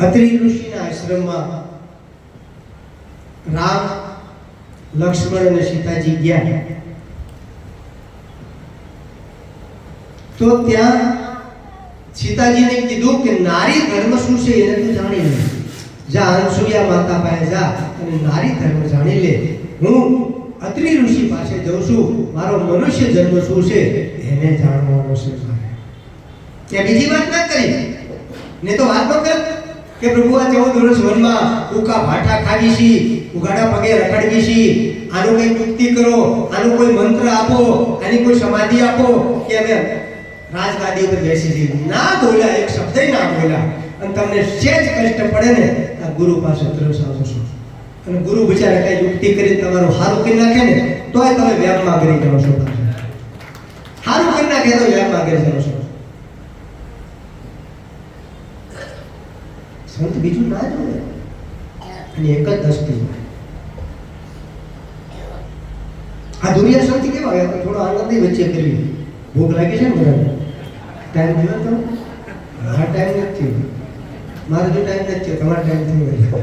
અત્રિ ઋષિના આશ્રમમાં રામ, લક્ષ્મણ અને સીતાજી ગયા. તો ત્યાં સીતાજીને કીધું કે નારી ધર્મ શું છે એને તું જાણી લે. જા અનસુયા માતા પાસે જા અને નારી ધર્મ જાણી લે. હું અત્રિ ઋષિ પાસે જઉં છું. મારો મનુષ્ય જન્મ શું છે એને જાણવાનો છે ત્યાં બીજી વાત ના કરી. ને તો વાત ન કર. કે પ્રભુ, આ ચૌદ વર્ષ વનમાં ઉકા ભાઠા ખાવી છી ઉગાડા પગે રખડવી છી આનું કઈ મુક્તિ કરો, આનું કોઈ મંત્ર આપો, આની કોઈ સમાધિ આપો કે અમે રાજગાદી ઉપર બેસી છીએ ના બોલ્યા, એક શબ્દ ના બોલ્યા. અને તમને સેજ કષ્ટ પડે ને, આ ગુરુ પાસે તરસ છો. અને ગુરુ બિચારા કઈ યુક્તિ કરી તમારું સારું કરી નાખે ને, તોય તમે વ્યાપમાં કરી જાઓ છો. સારું કરી નાખે તો વ્યાપમાં કરી જાઓ છો. સંત બીજું ના જોવે. અને એક જ દ્રષ્ટિ જોવે. આ દુનિયા સંત કેવા હોય? થોડો આનંદ વચ્ચે કરવી ભૂખ લાગી છે ને બરાબર? ટાઈમ થયો તો? હા ટાઈમ નથી. મારો જો ટાઈમ નથી. તમારો ટાઈમ થયો